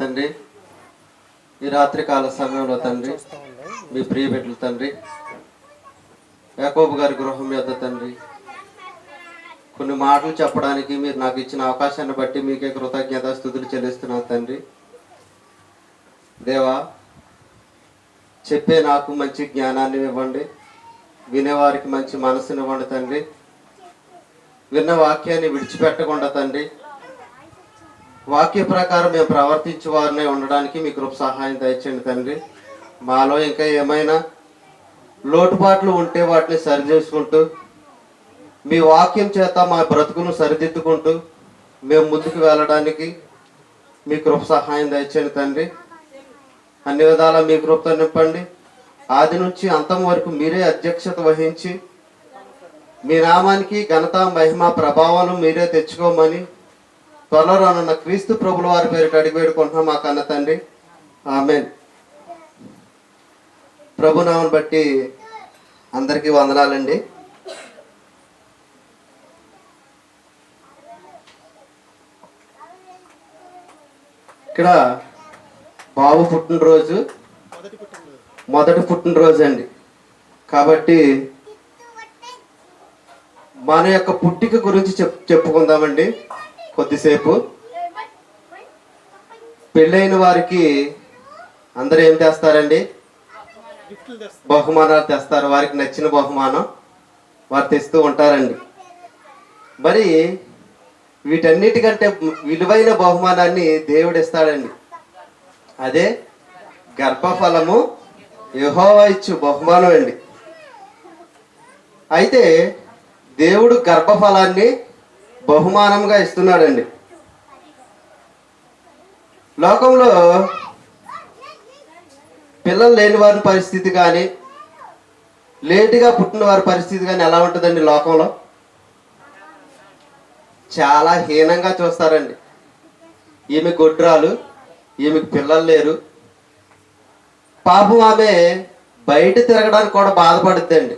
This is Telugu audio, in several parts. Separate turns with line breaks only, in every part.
తండ్రి ఈ రాత్రి కాల సమయంలో తండ్రి మీ ప్రియ బిడ్డలు తండ్రి యాకోబు గారి గృహం యొక్క తండ్రి కొన్ని మాటలు చెప్పడానికి మీరు నాకు ఇచ్చిన అవకాశాన్ని బట్టి మీకే కృతజ్ఞత స్థుతులు చెల్లిస్తున్నాను తండ్రి. దేవా చెప్పే నాకు మంచి జ్ఞానాన్ని ఇవ్వండి వినేవారికి మంచి మనసునివ్వండి తండ్రి. విన్న వాక్యాన్ని విడిచిపెట్టకుండా తండ్రి వాక్య ప్రకారం మేము ప్రవర్తించే వారినే ఉండడానికి మీ కృప సహాయం దయచేయండి తండ్రి. మాలో ఇంకా ఏమైనా లోటుపాట్లు ఉంటే వాటిని సరిచేసుకుంటూ మీ వాక్యం చేత మా బ్రతుకును సరిదిద్దుకుంటూ మేము ముందుకు వెళ్ళడానికి మీ కృప సహాయం దయచేయండి తండ్రి. అన్ని విధాల మీ కృపతో నింపండి. ఆది నుంచి అంతం వరకు మీరే అధ్యక్షత వహించి మీ నామానికి ఘనత మహిమ ప్రభావాలు మీరే తెచ్చుకోమని త్వరలో రానున్న క్రీస్తు ప్రభుల వారి పేరు అడిగి వేడుకుంటున్నాం మా కన్న తండ్రి. ఆమె ప్రభునామను బట్టి అందరికీ వందనాలండి. ఇక్కడ బాబు పుట్టినరోజు మొదటి పుట్టినరోజు అండి. కాబట్టి మన యొక్క పుట్టిక గురించి చెప్ చెప్పుకుందామండి. కొద్దిసేపు. పెళ్ళైన వారికి అందరూ ఏం తెస్తారండి? బహుమానాలు తెస్తారు. వారికి నచ్చిన బహుమానం వారు తెస్తూ ఉంటారండి. మరి వీటన్నిటికంటే విలువైన బహుమానాన్ని దేవుడు ఇస్తాడండి. అదే గర్భఫలము యెహోవా ఇచ్చు బహుమానం అండి. అయితే దేవుడు గర్భఫలాన్ని బహుమానంగా ఇస్తున్నాడండి. లోకంలో పిల్లలు లేని వారి పరిస్థితి కానీ లేటుగా పుట్టిన వారి పరిస్థితి కానీ ఎలా ఉంటుందండి లోకంలో? చాలా హీనంగా చూస్తారండి. ఈమె గొడ్రాలు ఈమెకు పిల్లలు లేరు. పాపం ఆమె బయట తిరగడానికి కూడా బాధపడుద్దండి.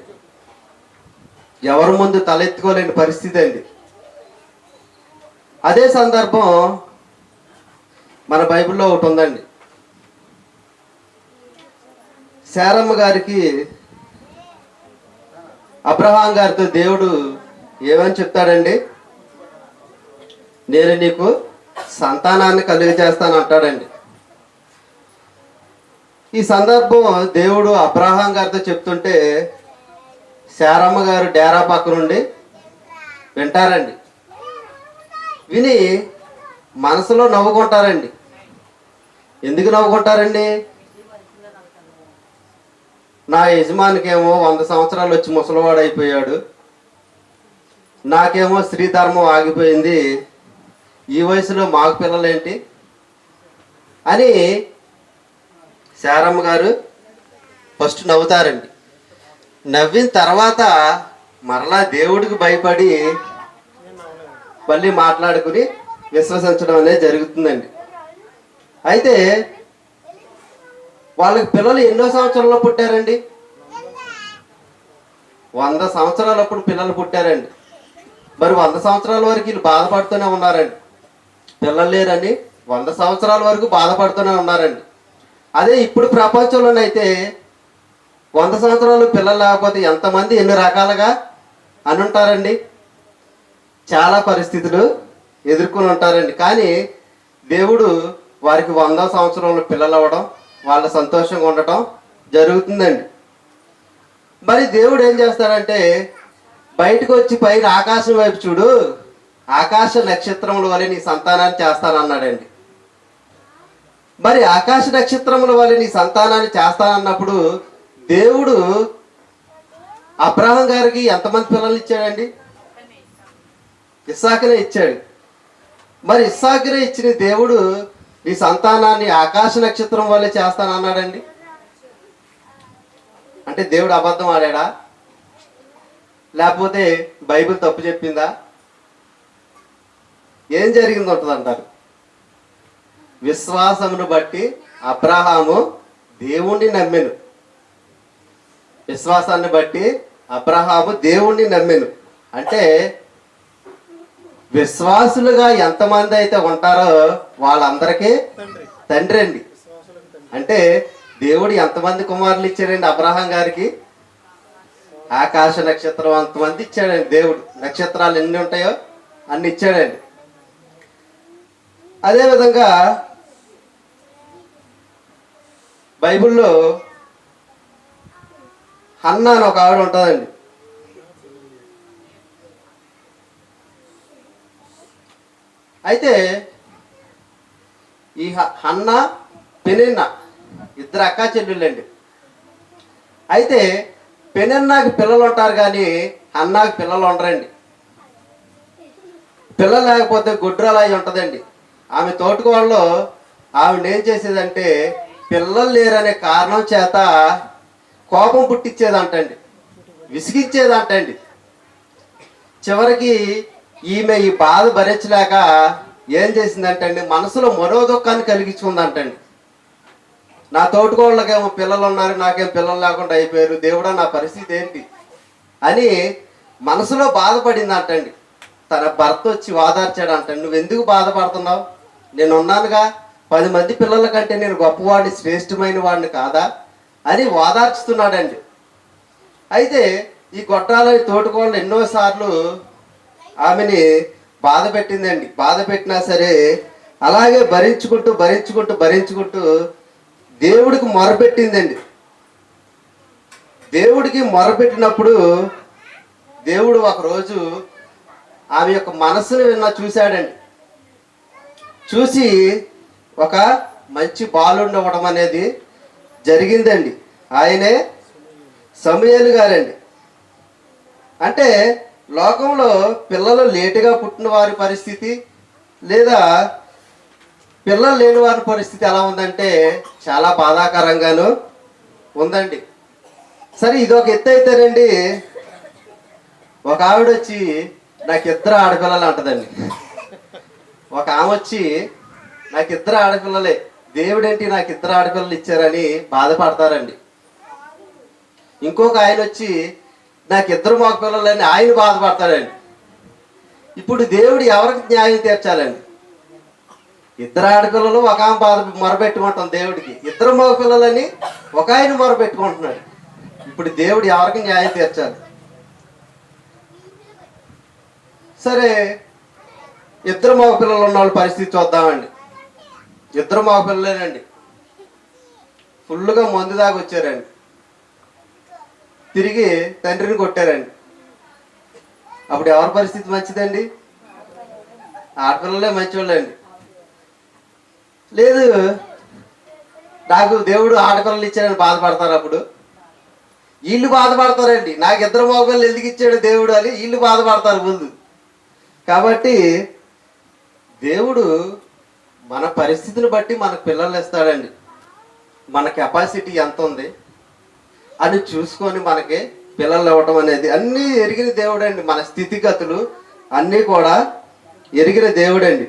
ఎవరి ముందు తలెత్తుకోలేని పరిస్థితి అండి. అదే సందర్భం మన బైబిల్లో ఒకటి ఉందండి. శారమ్మ గారికి అబ్రహాం గారితో దేవుడు ఏమని చెప్తాడండి? నేను నీకు సంతానాన్ని కలుగజేస్తాను అంటాడండి. ఈ సందర్భం దేవుడు అబ్రహాం గారితో చెప్తుంటే శారమ్మ గారు డేరా పక్క నుండి వింటారండి. విని మనసులో నవ్వుకుంటారండి. ఎందుకు నవ్వుకుంటారండి? నా యజమానికేమో వంద సంవత్సరాలు వచ్చి ముసలివాడు అయిపోయాడు. నాకేమో స్త్రీ ధర్మం ఆగిపోయింది. ఈ వయసులో మాకు పిల్లలేంటి? అని శారమ్మ గారు ఫస్ట్ నవ్వుతారండి. నవ్విన తర్వాత మరలా దేవుడికి భయపడి మళ్ళీ మాట్లాడుకుని విశ్వసించడం అనేది జరుగుతుందండి. అయితే వాళ్ళకి పిల్లలు ఎన్నో సంవత్సరాల్లో పుట్టారండి? వంద సంవత్సరాలప్పుడు పిల్లలు పుట్టారండి. మరి వంద సంవత్సరాల వరకు వీళ్ళు బాధపడుతూనే ఉన్నారండి. పిల్లలు లేరని వంద సంవత్సరాల వరకు బాధపడుతూనే ఉన్నారండి. అదే ఇప్పుడు ప్రపంచంలోనైతే వంద సంవత్సరాలు పిల్లలు లేకపోతే ఎంతమంది ఎన్ని రకాలుగా అని ఉంటారండి చాలా పరిస్థితులు ఎదుర్కొని ఉంటారండి. కానీ దేవుడు వారికి వంద సంవత్సరంలో పిల్లలు అవ్వడం వాళ్ళ సంతోషంగా ఉండటం జరుగుతుందండి. మరి దేవుడు ఏం చేస్తాడంటే బయటకు వచ్చి పైన ఆకాశం వైపు చూడు ఆకాశ నక్షత్రముల వల్ల నీ సంతానాన్ని చేస్తానన్నాడండి. మరి ఆకాశ నక్షత్రముల వల్ల నీ సంతానాన్ని చేస్తానన్నప్పుడు దేవుడు అబ్రహం గారికి ఎంతమంది పిల్లలు ఇచ్చాడండి? ఇస్సాకునే ఇచ్చాడు. మరి ఇస్సాకునే ఇచ్చిన దేవుడు నీ సంతానాన్ని ఆకాశ నక్షత్రం వల్లే చేస్తానన్నాడండి. అంటే దేవుడు అబద్ధం ఆడాడా? లేకపోతే బైబిల్ తప్పు చెప్పిందా? ఏం జరిగింది ఉంటుంది అంటారు విశ్వాసమును బట్టి అబ్రహాము దేవుణ్ణి నమ్మెను. విశ్వాసాన్ని బట్టి అబ్రహాము దేవుణ్ణి నమ్మెను. అంటే విశ్వాసులుగా ఎంతమంది అయితే ఉంటారో వాళ్ళందరికీ
తండ్రి.
అండి. అంటే దేవుడు ఎంతమంది కుమారులు ఇచ్చారండి అబ్రహాం గారికి? ఆకాశ నక్షత్రం అంతమంది ఇచ్చాడండి దేవుడు. నక్షత్రాలు ఎన్ని ఉంటాయో అన్ని ఇచ్చాడండి. అదేవిధంగా బైబిల్లో హన్న అని ఒక ఆవిడ ఉంటుందండి. అయితే ఈ హ- హన్న పెనిన్న ఇద్దరు అక్కా చెల్లెళ్ళండి. అయితే పెనన్నాకి పిల్లలు ఉంటారు కానీ అన్నాకి పిల్లలు ఉండరండి. పిల్లలు లేకపోతే గుడ్రాలు అయి ఉంటుందండి. ఆమె తోటకోళ్ళలో ఆవిడ ఏం చేసేదంటే పిల్లలు లేరనే కారణం చేత కోపం పుట్టించేదంటండి. విసిగించేదంటండి. చివరికి ఈమె ఈ బాధ భరించలేక ఏం చేసిందంటండి? మనసులో మరో దుఃఖాన్ని కలిగించుకుందంటండి. నా తోటికోళ్ళకేమో పిల్లలు ఉన్నారు నాకేం పిల్లలు లేకుండా అయిపోయారు దేవుడా నా పరిస్థితి ఏంటి? అని మనసులో బాధపడింది అంటండి తన భర్త వచ్చి వాదార్చాడు అంటండి నువ్వు ఎందుకు బాధపడుతున్నావు? నేను ఉన్నానుగా పది మంది పిల్లల కంటే నేను గొప్పవాడిని శ్రేష్టమైన వాడిని కాదా? అని వాదార్చుతున్నాడండి. అయితే ఈ గొట్టాల తోటికోళ్ళు ఎన్నోసార్లు ఆమెని బాధ పెట్టిందండి. బాధ పెట్టినా సరే అలాగే భరించుకుంటూ భరించుకుంటూ భరించుకుంటూ దేవుడికి మొరపెట్టిందండి దేవుడికి మొరపెట్టినప్పుడు దేవుడు ఒకరోజు ఆమె యొక్క మనసును విన్న చూశాడండి. చూసి ఒక మంచి బాలుండవడం అనేది జరిగిందండి. ఆయనే సమయాలు గారండి. అంటే లోకంలో పిల్లలు లేటుగా పుట్టిన వారి పరిస్థితి లేదా పిల్లలు లేని వారి పరిస్థితి ఎలా ఉందంటే చాలా బాధాకరంగాను ఉందండి. సరే ఇది ఒక ఎత్తు అయితేనండి ఒక ఆవిడ వచ్చి నాకు ఇద్దరు ఆడపిల్లలు అంటదండి. ఒక ఆమె వచ్చి నాకు ఇద్దరు ఆడపిల్లలే దేవుడేంటి నాకు ఇద్దరు ఆడపిల్లలు ఇచ్చారని బాధపడతారండి. ఇంకొక ఆయన వచ్చి నాకు ఇద్దరు మగ పిల్లలని ఆయన బాధపడతాడండి. ఇప్పుడు దేవుడు ఎవరికి న్యాయం తీర్చాలండి? ఇద్దరు ఆడపిల్లలు ఒక ఆమె బాధ మొరబెట్టుకుంటాం దేవుడికి. ఇద్దరు మగ పిల్లలని ఒక ఆయన మొరబెట్టుకుంటున్నాడు ఇప్పుడు దేవుడు ఎవరికి న్యాయం తీర్చాలి? సరే ఇద్దరు మగ పిల్లలు ఉన్న వాళ్ళ పరిస్థితి చూద్దామండి. ఇద్దరు మగ పిల్లలేనండి. ఫుల్గా మందు దాకా వచ్చారండి తిరిగి తండ్రిని కొట్టారండి. అప్పుడు ఎవరి పరిస్థితి మంచిదండి? ఆడపిల్లలే మంచివాళ్ళండి లేదు నాకు దేవుడు ఆడపిల్లలు ఇచ్చాడని బాధపడతారు అప్పుడు. వీళ్ళు బాధపడతారండి. నాకు ఇద్దరు మగపిల్లలు ఎందుకు ఇచ్చాడు దేవుడు అని వీళ్ళు బాధపడతారు ముందు. కాబట్టి దేవుడు మన పరిస్థితిని బట్టి మనకు పిల్లలు ఇస్తాడండి. మన కెపాసిటీ ఎంత ఉంది? అని చూసుకొని మనకి పిల్లలు ఇవ్వటం అనేది అన్నీ ఎరిగిన దేవుడండి మన స్థితిగతులు. అన్నీ కూడా ఎరిగిన దేవుడండి.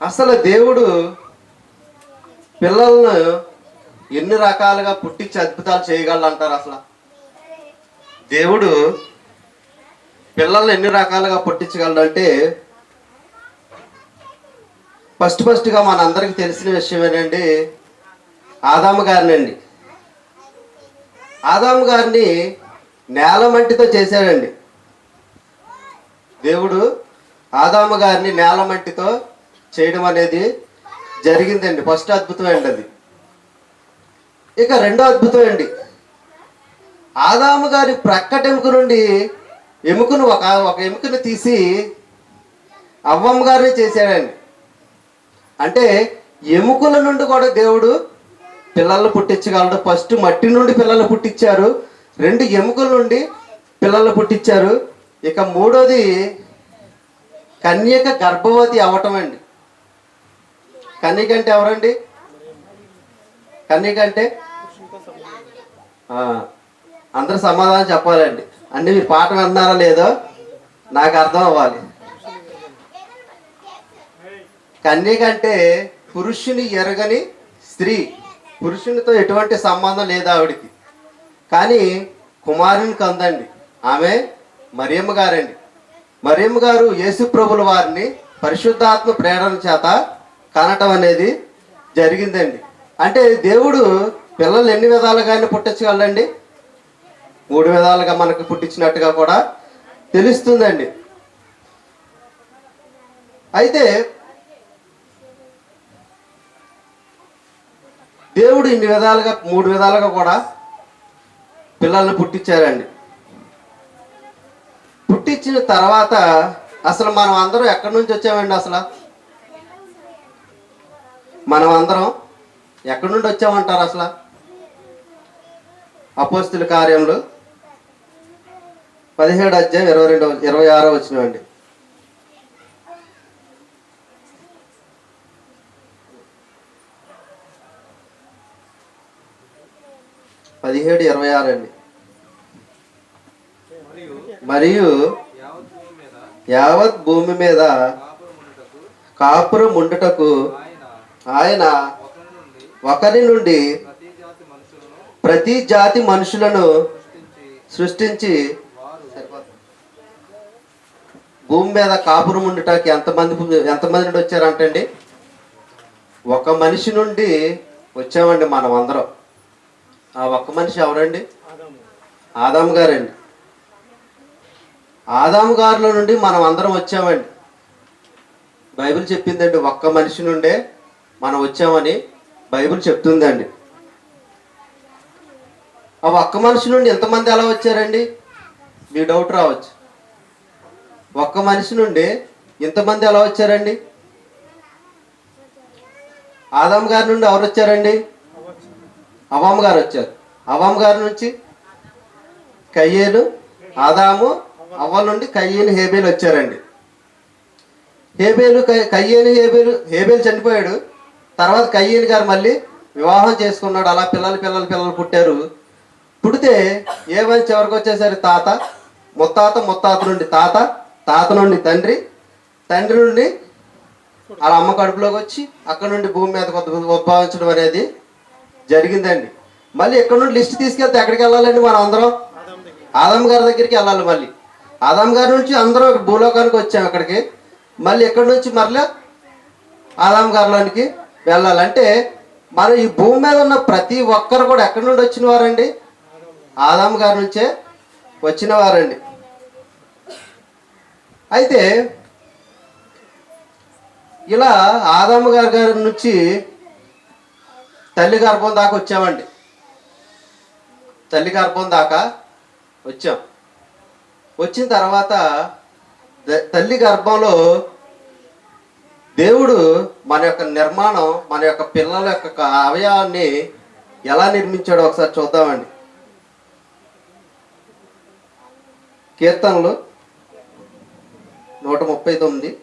అసలు దేవుడు పిల్లలను ఎన్ని రకాలుగా పుట్టించి అద్భుతాలు చేయగలరు అంటారు అసలు? దేవుడు పిల్లల్ని ఎన్ని రకాలుగా పుట్టించగలడు అంటే ఫస్ట్ ఫస్ట్గా మనందరికి తెలిసిన విషయం ఏంటంటే ఆదాము గారినండి. ఆదాము గారిని నేల మట్టితో చేశాడండి. దేవుడు ఆదాము గారిని నేల మట్టితో చేయడం అనేది జరిగిందండి. ఫస్ట్ అద్భుతం అండి అది ఇక రెండో అద్భుతం అండి ఆదాము గారి ప్రక్కట ఎముక నుండి ఎముకను ఒక ఒక ఎముకను తీసి అవ్వమ్మ గారిని చేశాడండి. అంటే ఎముకల నుండి కూడా దేవుడు పిల్లలు పుట్టించగలడు. ఫస్ట్ మట్టి నుండి పిల్లలు పుట్టించారు. రెండు ఎముకల నుండి పిల్లలు పుట్టించారు. ఇక మూడోది కన్యక గర్భవతి అవటం అండి. కన్యక అంటే ఎవరండి? కన్యక అంటే? అందరు అందరూ సమాధానం చెప్పాలండి. అన్ని మీరు పాట విన్నారా లేదో నాకు అర్థం అవ్వాలి. కన్యక అంటే పురుషుని ఎరగని స్త్రీ. పురుషునితో ఎటువంటి సంబంధం లేదు ఆవిడికి. కానీ కుమారునికి అందండి ఆమె మరియమ్మ గారండి. మరియమ్మ గారు యేసు ప్రభుల వారిని పరిశుద్ధాత్మ ప్రేరణ చేత కనటం అనేది జరిగిందండి. అంటే దేవుడు పిల్లలు ఎన్ని విధాలుగానే పుట్టించగలండి మూడు విధాలుగా మనకు పుట్టించినట్టుగా కూడా తెలుస్తుందండి. అయితే దేవుడు ఇన్ని విధాలుగా మూడు విధాలుగా కూడా పిల్లల్ని పుట్టించారండి. పుట్టించిన తర్వాత అసలు మనం అందరం ఎక్కడి నుంచి వచ్చామండి అసలు? మనం అందరం ఎక్కడి నుండి వచ్చామంటారు అసలు? అపోస్తుల కార్యంలో పదిహేడు అధ్యాయం ఇరవై రెండు ఇరవై ఆరో వచ్చినవండి పదిహేడు ఇరవై ఆరు అండి. మరియు యావత్ భూమి మీద కాపురం ఉండుటకు ఆయన ఒకరి నుండి ప్రతి జాతి మనుషులను సృష్టించి భూమి మీద కాపురం ఉండటానికి ఎంతమంది ఎంతమంది నుండి వచ్చారంటండి? ఒక మనిషి నుండి వచ్చామండి మనం అందరం ఆ ఒక్క మనిషి ఎవరండి? ఆదాము గారండి. ఆదాము గారిలో నుండి మనం అందరం వచ్చామండి. బైబిల్ చెప్పిందండి ఒక్క మనిషి నుండే మనం వచ్చామని బైబిల్ చెప్తుందండి. ఆ ఒక్క మనిషి నుండి ఎంతమంది ఎలా వచ్చారండి? మీ డౌట్ రావచ్చు. ఒక్క మనిషి నుండి ఇంతమంది ఎలా వచ్చారండి? ఆదాం గారి నుండి ఎవరు వచ్చారండి? అవామ్ గారు వచ్చారు. అవామ్ గారి నుంచి కయ్యేలు ఆదాము అవ్వ నుండి కయ్యేను హేబేలు వచ్చారండి. హేబేలు కయ్యేను హేబేలు హేబేలు చనిపోయాడు. తర్వాత కయ్యేను గారు మళ్ళీ వివాహం చేసుకున్నాడు. అలా పిల్లలు పిల్లలు పిల్లలు పుట్టారు. పుడితే ఏమని చివరికి వచ్చేసరి తాత ముత్తాత ముత్తాత నుండి తాత తాత నుండి తండ్రి తండ్రి నుండి వాళ్ళ అమ్మ కడుపులోకి వచ్చి అక్కడ నుండి భూమి మీద కొంత ఉద్భవించడం అనేది జరిగిందండి. మళ్ళీ ఇక్కడ నుండి లిస్ట్ తీసుకెళ్తే ఎక్కడికి వెళ్ళాలండి మనం అందరం? ఆదమ్ గారి దగ్గరికి వెళ్ళాలి మళ్ళీ. ఆదమ్ గారి నుంచి అందరం భూలోకానికి వచ్చాం అక్కడికి. మళ్ళీ ఇక్కడ నుంచి మరలా? ఆదాం గారిలోనికి వెళ్ళాలంటే మనం ఈ భూమి మీద ఉన్న ప్రతి ఒక్కరు కూడా ఎక్కడి నుండి వచ్చిన వారండి? ఆదాం గారి నుంచే వచ్చిన వారండి. అయితే ఇలా ఆదాము గారి గారి నుంచి తల్లి గర్భం దాకా వచ్చామండి. తల్లి గర్భం దాకా వచ్చాం. వచ్చిన తర్వాత తల్లి గర్భంలో దేవుడు మన యొక్క నిర్మాణం మన యొక్క పిల్లల యొక్క అవయవాన్ని ఎలా నిర్మించాడో ఒకసారి చూద్దామండి. కీర్తనలు నూట ముప్పై తొమ్మిది.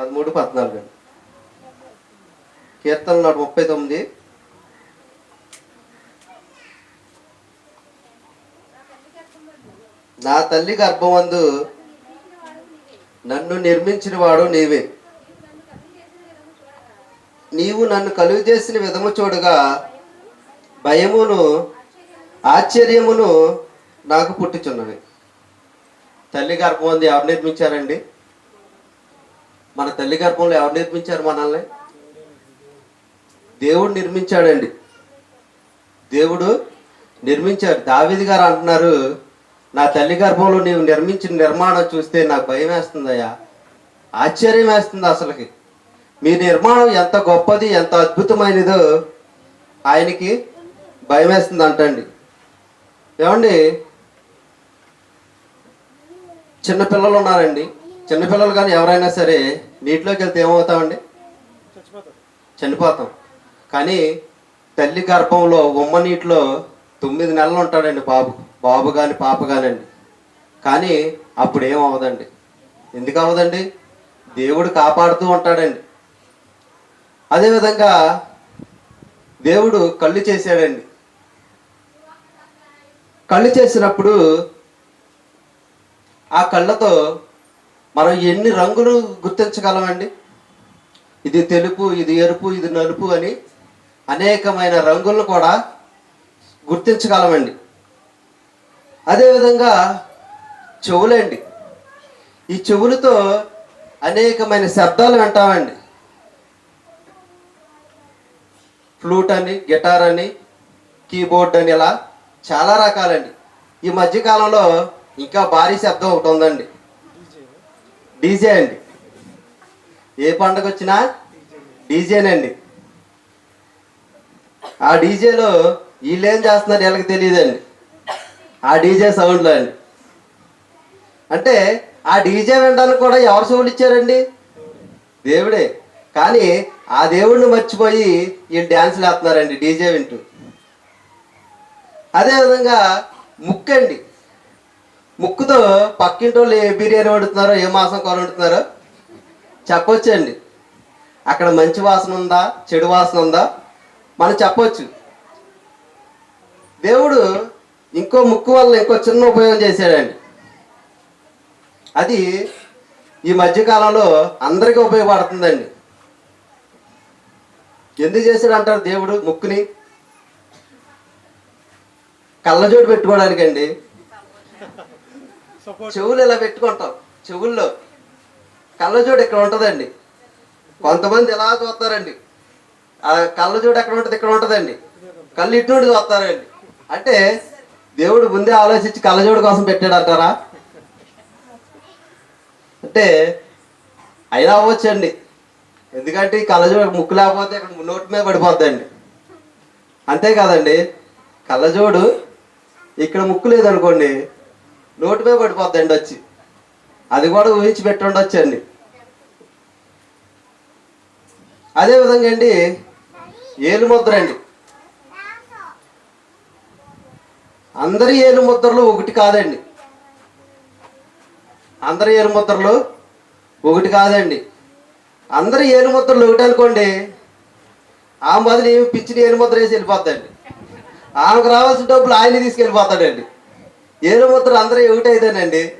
పదమూడు పద్నాలుగు అండి. కీర్తన నూట ముప్పై తొమ్మిది. నా తల్లి గర్భమందు నన్ను నిర్మించిన వాడు నీవే. నీవు నన్ను కలుగు చేసిన విధము చూడగా భయమును ఆశ్చర్యమును నాకు పుట్టుచున్నవి. తల్లి గర్భమంది ఎవరు నిర్మించారండి? మన తల్లి గర్భంలో ఎవరు నిర్మించారు మనల్ని? దేవుడు నిర్మించాడండి. దేవుడు నిర్మించాడు. దావిది గారు అంటున్నారు నా తల్లి గర్భంలో నీవు నిర్మించిన నిర్మాణం చూస్తే నాకు భయం వేస్తుందయ్యా. ఆశ్చర్యం వేస్తుంది అసలుకి. మీ నిర్మాణం ఎంత గొప్పది ఎంత అద్భుతమైనదో ఆయనకి భయం వేస్తుంది అంటండి. ఏమండి? చిన్నపిల్లలు ఉన్నారండి. చిన్నపిల్లలు కానీ ఎవరైనా సరే నీటిలోకి వెళ్తే ఏమవుతామండి? చనిపోతాం. కానీ తల్లి గర్భంలో ఉమ్మ నీటిలో తొమ్మిది నెలలు ఉంటాడండి బాబు. బాబు కానీ పాప కానండి కానీ అప్పుడు ఏం అవ్వదండి ఎందుకు అవ్వదండి దేవుడు కాపాడుతూ ఉంటాడండి. అదేవిధంగా దేవుడు కళ్ళు చేశాడండి. కళ్ళు చేసినప్పుడు ఆ కళ్ళతో మనం ఎన్ని రంగులు గుర్తించగలమండి? ఇది తెలుపు ఇది ఎరుపు ఇది నలుపు అని అనేకమైన రంగులను కూడా గుర్తించగలమండి. అదేవిధంగా చెవులండి. ఈ చెవులతో అనేకమైన శబ్దాలు వింటామండి. ఫ్లూట్ అని గిటార్ అని కీబోర్డ్ అని ఇలా చాలా రకాలండి. ఈ మధ్యకాలంలో ఇంకా భారీ శబ్దం ఒకటి ఉందండి. డీజే అండి. ఏ పండగ వచ్చినా డీజేనండి. ఆ డీజేలో వీళ్ళు ఏం చేస్తున్నారు వీళ్ళకి తెలియదండి. ఆ డీజే సౌండ్లో అండి. అంటే ఆ డీజే వినడానికి కూడా ఎవరు చెవులు ఇచ్చారండి? దేవుడే. కానీ ఆ దేవుడిని మర్చిపోయి వీళ్ళు డ్యాన్సులు వేస్తున్నారండి డీజే వింటూ. అదేవిధంగా ముక్కండి. ముక్కుతో పక్కింటి వాళ్ళు ఏ బిర్యానీ వండుతున్నారో ఏ మాసం కూర వండుతున్నారో చెప్పొచ్చండి. అక్కడ మంచి వాసన ఉందా చెడు వాసన ఉందా? మనం చెప్పొచ్చు. దేవుడు ఇంకో ముక్కు వల్ల ఇంకో చిన్న ఉపయోగం చేశాడండి. అది ఈ మధ్యకాలంలో అందరికీ ఉపయోగపడుతుందండి. ఎందుకు చేశాడు అంటారు దేవుడు ముక్కుని? కళ్ళజోడు పెట్టుకోవడానికండి. చెవులు ఇలా పెట్టుకుంటాం. చెవుల్లో. కళ్ళజోడు ఇక్కడ ఉంటుందండి? కొంతమంది ఎలా చూస్తారండి? ఆ కళ్ళజోడు ఎక్కడ ఉంటుంది? ఇక్కడ ఉంటుందండి. కళ్ళు ఇటు నుండి చూస్తారండి. అంటే దేవుడు ముందే ఆలోచించి కళ్ళజోడు కోసం పెట్టాడు అంటారా అంటే అయినా అవ్వచ్చండి. ఎందుకంటే ఈ కళ్ళజోడు ముక్కు లేకపోతే ఇక్కడ నోటి మీద పడిపోద్దండి. అంతే కాదండి. కళ్ళజోడు ఇక్కడ ముక్కు లేదనుకోండి నోటి మీద పడిపోద్దండి వచ్చి అది కూడా ఊహించి పెట్టి అదేవిధంగా అండి ఏలు ముద్ర అండి. అందరి ఏలు ముద్రలు ఒకటి కాదండి. అందరి ఏలు ముద్రలు ఒకటి కాదండి. అందరి ఏలు ముద్రలు ఒకటి అనుకోండి ఆ మొదలు ఏమి పిచ్చిన ఏలు ముద్ర వేసి వెళ్ళిపోద్దండి. ఆమెకు రావాల్సిన డబ్బులు ఆయన తీసుకెళ్ళిపోతాడండి. ఏలు ముద్రలు అందరూ ఒకటి అయితేనండి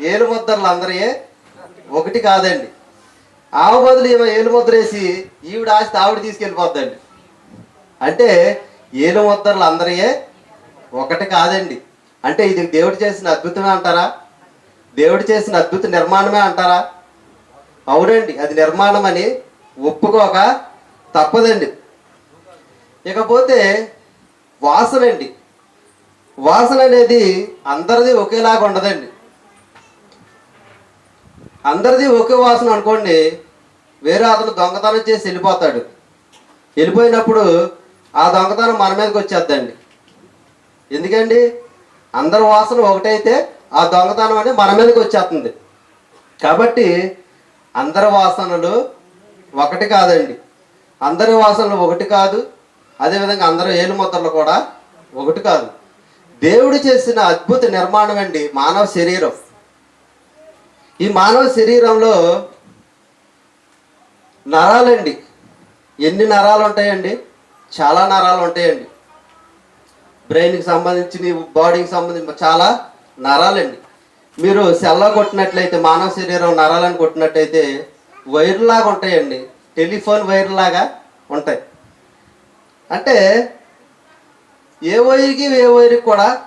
ఏలు ముద్రలు అందరియే ఒకటి కాదండి. ఆమె బదులు ఏమో ఏలు ముద్ర వేసి ఈవిడ ఆస్తి ఆవిడ తీసుకెళ్ళిపోద్దండి. అంటే ఏలు ముద్రలు అందరియే ఒకటి కాదండి. అంటే ఇది దేవుడు చేసిన అద్భుతమే అంటారా? దేవుడు చేసిన అద్భుత నిర్మాణమే అంటారా? అవునండి అది నిర్మాణం అని ఒప్పుకోక తప్పదండి. ఇకపోతే వాసనండి వాసన అనేది అందరిది ఒకేలాగా ఉండదండి. అందరిది ఒకే వాసన అనుకోండి వేరే అతను దొంగతనం చేసి వెళ్ళిపోతాడు. వెళ్ళిపోయినప్పుడు ఆ దొంగతనం మన మీదకి వచ్చేద్దండి. ఎందుకండి? అందరి వాసన ఒకటైతే ఆ దొంగతనం అనేది మన మీదకి వచ్చేస్తుంది. కాబట్టి అందరి వాసనలు ఒకటి కాదండి. అందరి వాసనలు ఒకటి కాదు. అదేవిధంగా అందరి ఏలు ముద్రలు కూడా ఒకటి కాదు. దేవుడు చేసిన అద్భుత నిర్మాణం అండి మానవ శరీరం. ఈ మానవ శరీరంలో నరాలండి. ఎన్ని నరాలు ఉంటాయండి? చాలా నరాలు ఉంటాయండి. బ్రెయిన్కి సంబంధించి బాడీకి సంబంధించి చాలా నరాలండి. మీరు సెల్లో కొట్టినట్లయితే మానవ శరీరం నరాలను కొట్టినట్టయితే వైర్లాగా ఉంటాయండి. టెలిఫోన్ వైర్లాగా ఉంటాయి. అంటే ఏ వైర్కి ఏ వైర్కి కూడా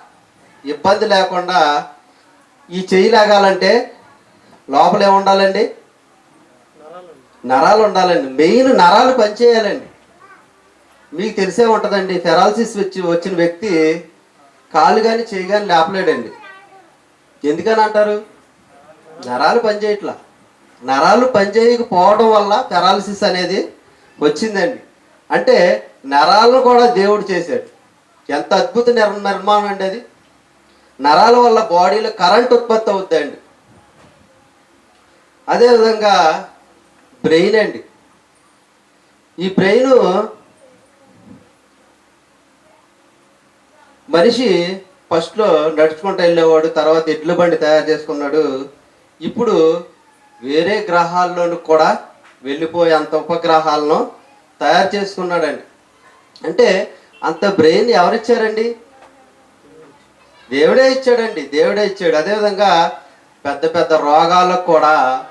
ఇబ్బంది లేకుండా ఈ చెయ్యి లాగాలంటే లోపల ఏముండాలండి నరాలు ఉండాలండి. మెయిన్ నరాలు పనిచేయాలండి. మీకు తెలిసే ఉంటుందండి ఫెరాలసిస్ వచ్చి వచ్చిన వ్యక్తి కాలు కానీ చేయి కానీ లేపలేడండి. ఎందుకని అంటారు? నరాలు పనిచేయట్లా. నరాలు పనిచేయకపోవడం వల్ల పెరాలసిస్ అనేది వచ్చిందండి. అంటే నరాలను కూడా దేవుడు చేశాడు. ఎంత అద్భుత నిర్మాణం అండి అది. నరాల వల్ల బాడీలో కరెంట్ ఉత్పత్తి అవుద్దండి. అదేవిధంగా బ్రెయిన్ అండి. ఈ బ్రెయిన్ మనిషి ఫస్ట్లో నడుచుకుంటూ వెళ్ళేవాడు తర్వాత ఎడ్ల బండి తయారు చేసుకున్నాడు. ఇప్పుడు వేరే గ్రహాల్లోనూ కూడా వెళ్ళిపోయే అంత ఉపగ్రహాలను తయారు చేసుకున్నాడండి. అంటే అంత బ్రెయిన్ ఎవరిచ్చారండి? దేవుడే ఇచ్చాడండి దేవుడే ఇచ్చాడు. అదేవిధంగా పెద్ద పెద్ద రోగాలకు కూడా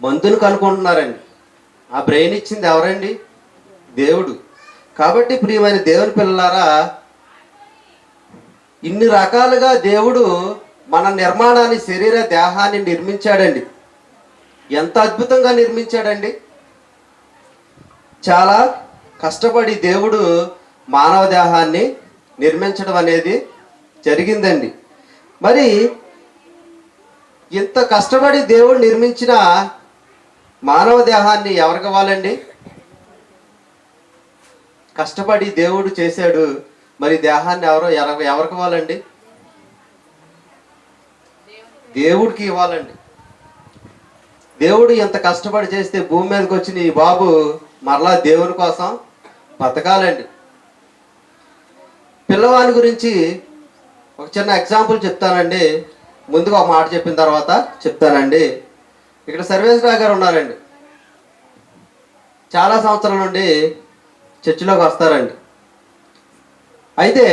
మందులు కనుక్కుంటున్నారండి. ఆ బ్రెయిన్ ఇచ్చింది ఎవరండి? దేవుడు. కాబట్టి ప్రియమైన దేవుని పిల్లలారా ఇన్ని రకాలుగా దేవుడు మన నిర్మాణాన్ని శరీర దేహాన్ని నిర్మించాడండి. ఎంత అద్భుతంగా నిర్మించాడండి. చాలా కష్టపడి దేవుడు మానవ దేహాన్ని నిర్మించడం అనేది జరిగిందండి. మరి ఇంత కష్టపడి దేవుడు నిర్మించిన మానవ దేహాన్ని ఎవరికి ఇవ్వాలండి? కష్టపడి దేవుడు చేశాడు మరి దేహాన్ని ఎవరో ఎర- ఎవరికి ఇవ్వాలండి? దేవుడికి ఇవ్వాలండి. దేవుడు ఎంత కష్టపడి చేస్తే భూమి మీదకి వచ్చిన ఈ బాబు మరలా దేవుని కోసం బతకాలండి. పిల్లవాని గురించి ఒక చిన్న ఎగ్జాంపుల్ చెప్తానండి. ముందుగా ఒక మాట చెప్పిన తర్వాత చెప్తానండి. ఇక్కడ సర్వేశ్వరరావు గారు ఉన్నారండి. చాలా సంవత్సరాల నుండి చర్చిలోకి వస్తారండి. అయితే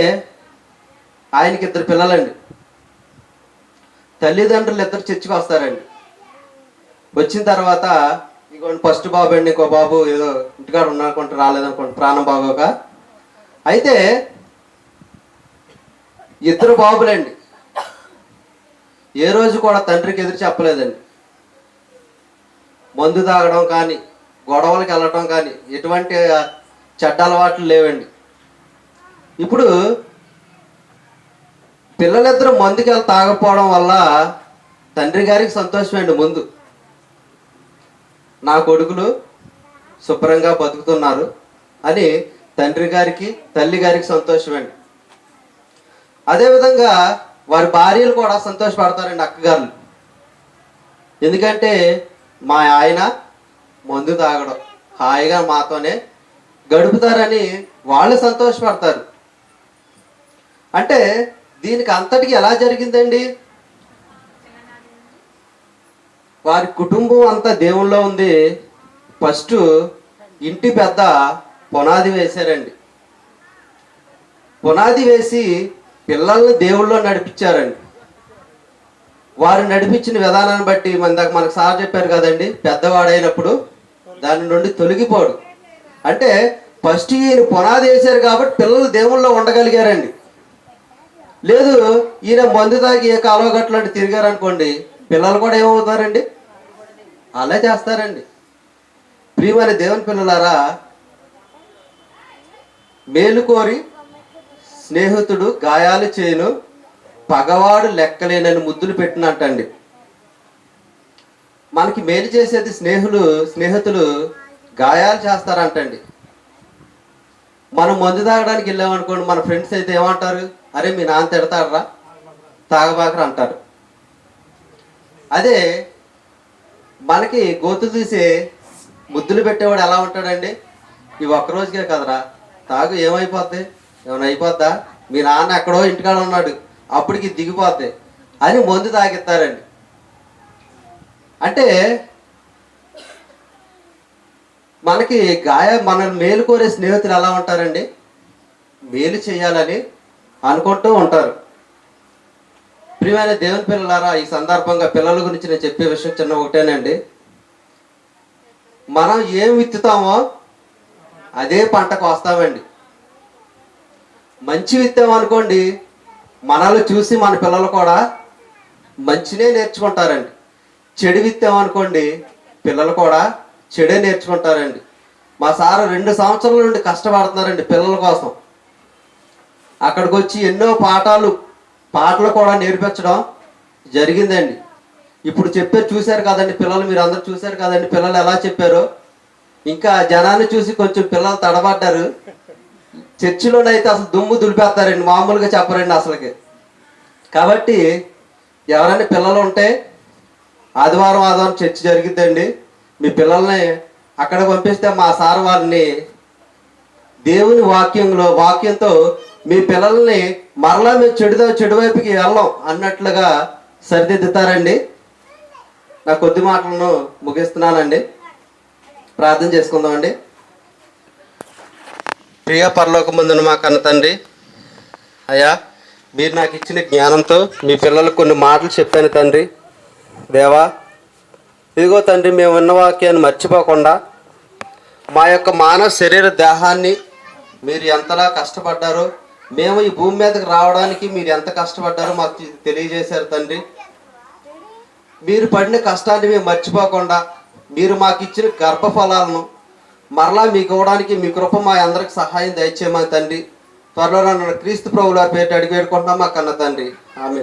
ఆయనకి ఇద్దరు పిల్లలండి. తల్లిదండ్రులు ఇద్దరు చర్చికి వస్తారండి. వచ్చిన తర్వాత ఇగోండి ఫస్ట్ బాబు అండి ఇంకో బాబు ఏదో ఇంటికాడ ఉన్నారనుకుంటే రాలేదనుకోండి ప్రాణం బాగోక. అయితే ఇద్దరు బాబులండి. ఏ రోజు కూడా తండ్రికి ఎదురు చెప్పలేదండి. మందు తాగడం కానీ గొడవలకు వెళ్ళటం కానీ ఎటువంటి చెడ్డ అలవాట్లు లేవండి. ఇప్పుడు పిల్లలిద్దరూ మందుకి వెళ్ళి తాగకపోవడం వల్ల తండ్రి గారికి సంతోషమండి ముందు. నా కొడుకులు శుభ్రంగా బతుకుతున్నారు అని తండ్రి గారికి తల్లి గారికి సంతోషమండి అదేవిధంగా వారి భార్యలు కూడా సంతోషపడతారండి అక్కగారులు ఎందుకంటే మా ఆయన మందు తాగడం హాయిగా మాతోనే గడుపుతారని వాళ్ళు సంతోషపడతారు. అంటే దీనికి అంతటికి ఎలా జరిగిందండి? వారి కుటుంబం అంతా దేవుల్లో ఉంది. ఫస్ట్ ఇంటి పెద్ద పునాది వేశారండి. పునాది వేసి పిల్లల్ని దేవుళ్ళో నడిపించారండి. వారు నడిపించిన విధానాన్ని బట్టి మన దాకా మనకు సార్ చెప్పారు కదండి పెద్దవాడైనప్పుడు దాని నుండి తొలగిపోడు. అంటే ఫస్ట్ ఈయన పునాది వేశారు కాబట్టి పిల్లలు దేవుళ్ళో ఉండగలిగారండి. లేదు ఈయన మందు తాగి ఏ కాలువ తిరిగారనుకోండి పిల్లలు కూడా ఏమవుతారండి? అలా చేస్తారండి. ప్రియమైన దేవుని పిల్లలారా మేలు కోరి స్నేహితుడు గాయాలు చేయను పగవాడు లెక్కలేనని ముద్దులు పెట్టినట్టండి మనకి మేలు చేసేది స్నేహులు స్నేహితులు గాయాలు చేస్తారంటండి. మనం మందు తాగడానికి వెళ్ళామనుకోండి మన ఫ్రెండ్స్ అయితే ఏమంటారు? అరే మీ నాన్న తిడతాడరా? తాగబాకరా అంటారు. అదే మనకి గోతు తీసే ముద్దులు పెట్టేవాడు ఎలా ఉంటాడండి? ఇవి ఒక్క రోజుకే కదరా తాగు ఏమైపోద్ది? ఏమైనా అయిపోద్దా? మీ నాన్న ఎక్కడో ఇంటికాడ ఉన్నాడు. అప్పటికి దిగిపోద్ది. అని మందు తాగిస్తారండి. అంటే మనకి గాయ మనల్ని మేలు కోరే స్నేహితులు ఎలా ఉంటారండి? మేలు చేయాలని అనుకుంటూ ఉంటారు. ప్రియమైన దేవుని పిల్లలారా ఈ సందర్భంగా పిల్లల గురించి నేను చెప్పే విషయం చిన్న ఒకటేనండి. మనం ఏం విత్తుతామో అదే పంటకు వస్తామండి. మంచి విత్తాం అనుకోండి మనల్ని చూసి మన పిల్లలు కూడా మంచినే నేర్చుకుంటారండి. చెడు విత్తాం అనుకోండి పిల్లలు కూడా చెడే నేర్చుకుంటారండి. మా సారు రెండు సంవత్సరాల నుండి కష్టపడుతున్నారండి పిల్లల కోసం. అక్కడికి వచ్చి ఎన్నో పాఠాలు పాటలు కూడా నేర్పించడం జరిగిందండి. ఇప్పుడు చెప్పారు చూశారు కదండి పిల్లలు మీరు అందరు చూశారు కదండి పిల్లలు ఎలా చెప్పారో. ఇంకా జనాన్ని చూసి కొంచెం పిల్లలు తడబడ్డారు. చర్చిలోనైతే అసలు దుమ్ము దులిపేస్తారండి మామూలుగా చెప్పరండి అసలుకి. కాబట్టి ఎవరైనా పిల్లలు ఉంటే ఆదివారం ఆదివారం చర్చి జరిగిద్దండి. మీ పిల్లల్ని అక్కడ పంపిస్తే మా సార్ వారిని దేవుని వాక్యంలో వాక్యంతో మీ పిల్లల్ని మరలా మేము చెడు చెడు వైపుకి వెళ్ళం అన్నట్లుగా సరిదిద్దుతారండి. నా కొద్ది మాటలను ముగిస్తున్నానండి. ప్రార్థన చేసుకుందామండి. ప్రియ పరలోకమందున మా కన్న తండ్రి అయ్యా మీరు నాకు ఇచ్చిన జ్ఞానంతో మీ పిల్లలకు కొన్ని మాటలు చెప్పాను తండ్రి. దేవా ఇదిగో తండ్రి మేము విన్న వాక్యాన్ని మర్చిపోకుండా మా యొక్క మానవ శరీర దేహాన్ని మీరు ఎంతలా కష్టపడ్డారో మేము ఈ భూమి మీదకి రావడానికి మీరు ఎంత కష్టపడ్డారో మాకు తెలియజేశారు తండ్రి. మీరు పడిన కష్టాన్ని మేము మర్చిపోకుండా మీరు మాకు ఇచ్చిన గర్భఫలాలను మరలా మీకు ఇవ్వడానికి మీ కృప మా అందరికి సహాయం దయచేయమని తండ్రి. త్వరలో నన్ను క్రీస్తు ప్రభుల పేట అడిగి వేడుకుంటున్నాం మా కన్న తండ్రి. ఆమె